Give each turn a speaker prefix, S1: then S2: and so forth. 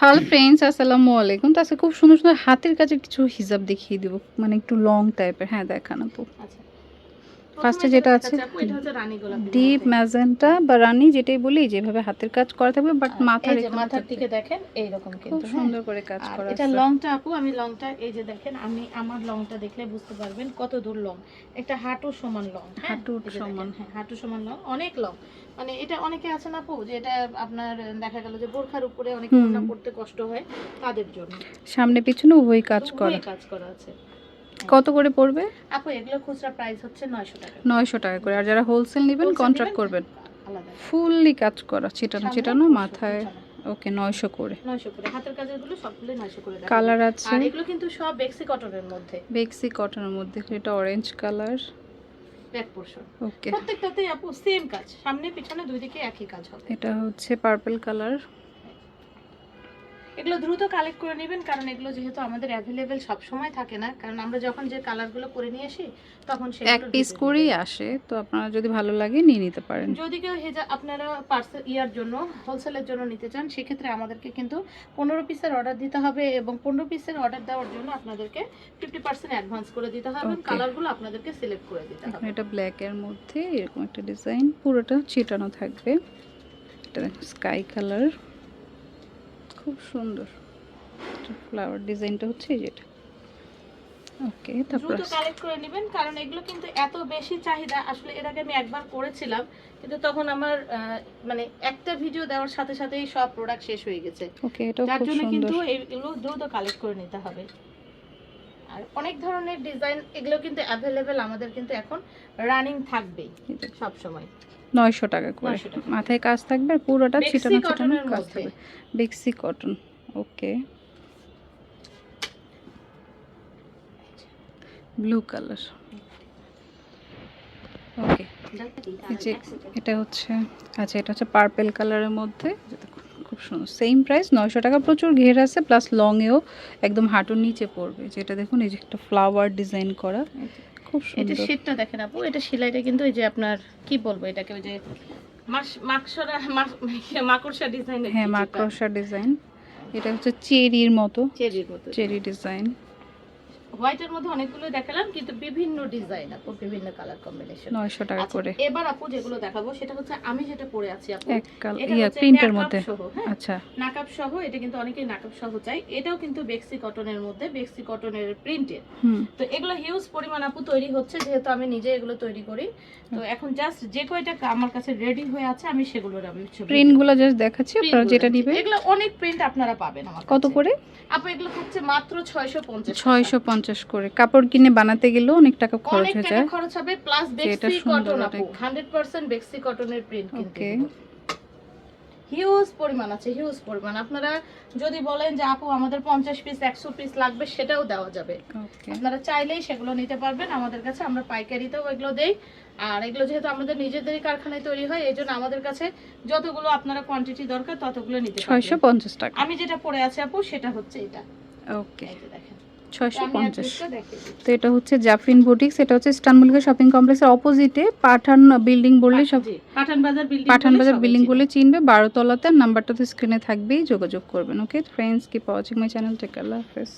S1: Hello friends, আসসালামু আলাইকুম। তো আজকে খুব সুন্দর সুন্দর হাতের কাছে কিছু হিজাব দেখিয়ে দিব মানে একটু লং টাইপের হ্যাঁ দেখানো আপু।
S2: আচ্ছা। প্রথমে
S1: যেটা আছে, ডিপ ম্যাজেন্টা বা রানি যেটাই বলি যেভাবে হাতের কাজ করা থাকবে বাট মাথার
S2: এই মাথার দিকে দেখেন এইরকম
S1: খুব
S2: কিন্তু হ্যাঁ।
S1: সুন্দর করে কাজ করা
S2: এটা লংটা আপু আমি লংটা এই যে দেখেন আমি আমার লংটা দেখলে বুঝতে পারবেন কত দূর লং। এটা হাঁটু সমান লং হ্যাঁ? এই দেখেন,
S1: সমান।
S2: হ্যাঁ হাঁটু সমান লং অনেক লং। মানে এটা অনেকে আছে না আপু যে এটা আপনার দেখা গেল যে বোরখার উপরে অনেক পড়তে কষ্ট হয় তাদের জন্য।
S1: সামনে পিছনে উভয় কাজ করা।
S2: কাজ করা আছে।
S1: কত করে পড়বে?
S2: আপু এগুলো খুচরা প্রাইস হচ্ছে নয়শো টাকা।
S1: নয়শো টাকা করে। আর যারা হোলসেল নেবেন কন্ট্রাক্ট করবেন।
S2: আলাদা।
S1: ফুললি কাজ করা ছিটানো
S2: সামনে
S1: ছিটানো মাথায় ওকে নয়শো করে।
S2: নয়শো করে। হাতের কাজেরগুলো সবগুলো নয়শো করে দেখাবো।
S1: কালার আছে?
S2: আর এগুলো কিন্তু সব বেক্সি কটনের মধ্যে।
S1: বেক্সি কটনের মধ্যে। এটা orange colour
S2: back portion
S1: okay
S2: প্রত্যেকটাতে আপু সেম কাজ। সামনে পিছনে দুই দিকে একই কাজ হবে।
S1: এটা হচ্ছে পার্পল কালার
S2: এগুলো দ্রুত কালেক্ট করে নেবেন কারণ এগুলো যেহেতু আমাদের অ্যাভেলেবেল সব সময় থাকে না। কারণ আমরা যখন যে কালারগুলো করে নিয়ে আসি তখন সেগুলো
S1: এক পিস করেই আসে তো আপনারা যদি ভালো লাগে নিয়ে নিতে পারেন।
S2: যদি কেউ হেজা আপনারা পার্সেল ইয়ার জন্য হোলসেলের জন্য নিতে চান সেক্ষেত্রে আমাদেরকে কিন্তু পনেরো পিসের অর্ডার দিতে হবে এবং পনেরো পিসের অর্ডার দেওয়ার জন্য আপনাদেরকে ফিফটি পার্সেন্ট অ্যাডভান্স করে দিতে হবে
S1: Okay.
S2: কালারগুলো আপনাদেরকে সিলেক্ট করে দিতে হবে।
S1: এটা ব্ল্যাক এর মধ্যে এরকম একটা ডিজাইন পুরোটা ছিটানো থাকবে। এটা স্কাই কালার খুব সুন্দর। ফ্লাওয়ার ডিজাইনটা হচ্ছে এই যেটা ওকে তারপর
S2: দ্রুত কালেক্ট করে নেবেন কারণ এগুলো কিন্তু এত বেশি চাহিদা আসলে এর আগে আমি একবার করেছিলাম কিন্তু তখন আমার মানে একটা ভিডিও দেওয়ার সাথে সাথেই সব প্রোডাক্ট শেষ হয়ে গেছে।
S1: ওকে
S2: যার
S1: খুব
S2: জন্য কিন্তু এগুলো দ্রুত কালেক্ট করে নিতে হবে। আর অনেক ধরনের ডিজাইন এগুলো কিন্তু অ্যাভেলেবেল আমাদের কিন্তু এখন রানিং থাকবেই
S1: এই
S2: সব সময়
S1: নয়শো টাকা করে। মাথায় কাজ থাকবে আর পুরোটা ছিটানো ছিটানো কাজ থাকবে। বেক্সি cotton okay blue colour okay যে এটা হচ্ছে আচ্ছা এটা হচ্ছে পার্পেল কালারের মধ্যে। খুব সুন্দর। সেম প্রাইস নয়শো টাকা প্রচুর ঘের আছে প্লাস লংয়েও একদম হাঁটুর নিচে পড়বে। যেটা দেখুন এই যে একটা ফ্লাওয়ার ডিজাইন করা। খুব
S2: এটা
S1: সুন্দর।
S2: শীতটা দেখেন আপু এটা সেলাইটা কিন্তু এই যে আপনার কি বলব এটাকে ওই যে মাকসরা মাক- মাকড়সা ডিজাইন
S1: হ্যাঁ মাকড়সা ডিজাইন এটা হচ্ছে চেরির মতো।
S2: চেরির মতো।
S1: চেরি ডিজাইন
S2: হোয়াইটের মধ্যে অনেকগুলো দেখালাম কিন্তু বিভিন্ন ডিজাইন আপু বিভিন্ন কালার কম্বিনেশন
S1: নয়শো টাকা করে।
S2: এবার আপু যেগুলো দেখাবো সেটা হচ্ছে আমি যেটা পরে আছি আপু এটা
S1: প্রিন্টের মধ্যে।
S2: হ্যাঁ?
S1: আচ্ছা।
S2: নাকাব সহ এটা কিন্তু অনেকেই নাকাব সহ চাই এটাও কিন্তু বেক্সি কটনের মধ্যে বেক্সি কটনের প্রিন্টের তো এগুলো হিউজ পরিমাণ আপু তৈরি হচ্ছে যেহেতু আমি নিজে এগুলো তৈরি করি। তো এখন জাস্ট যে কয়টা আমার কাছে রেডি হয়ে আছে আমি সেগুলোর আমি ছবি
S1: প্রিন্টগুলো জাস্ট দেখাচ্ছি আপনারা যেটা। নিবেন।
S2: এগুলো অনেক প্রিন্ট আপনারা পাবেন আমার
S1: কত করে?
S2: আপু এগুলো হচ্ছে মাত্র ছয়শো পঞ্চাশ
S1: ছয়শো পঞ্চাশ করে। কাপড় কিনে বানাতে গেলেও অনেক টাকা খরচ
S2: অনেক
S1: হয়ে
S2: টাকা
S1: যায়।
S2: খরচ হবে প্লাস বেক্সি কটন আপু
S1: অনেক।
S2: হান্ড্রেড পার্সেন্ট বেক্সি কটনের প্রিন্ট কিন্তু. হিউজ পরিমাণ আছে হিউজ পরিমাণ। আপনারা যদি বলেন যে আপু আমাদের পঞ্চাশ পিস একশো পিস লাগবে সেটাও দেওয়া যাবে। আপনারা চাইলেই সেগুলো নিতে পারবেন। আমাদের কাছে আমরা পাইকারিতেও এগুলো দেই। আর এগুলো যেহেতু আমাদের নিজেদেরই কারখানায় তৈরি হয় এই জন্য আমাদের কাছে যতগুলো আপনারা কোয়ান্টিটি দরকার ততগুলো নিতে পারবেন।
S1: পঞ্চাশ টাকা।
S2: আমি যেটা পরে আছি আপু সেটা হচ্ছে এটা।
S1: ওকে
S2: দেখেন।
S1: ছয়শো পঞ্চাশ। তো এটা হচ্ছে জাফিন বুটিক্স এটা হচ্ছে ইস্তানবুলিকা শপিং কমপ্লেক্সের অপোজিটে পাঠান বিল্ডিং বললে সব
S2: পাঠান বাজার বিল্ডিং
S1: পাঠান বাজার বিল্ডিং বলে চিনবে বারো তলাতে নাম্বারটা তো স্ক্রিনে থাকবেই যোগাযোগ করবেন ওকে ফ্রেন্ডস কি পাওয়া মাই চ্যানেল টেক আল্লাহ হাফেজ।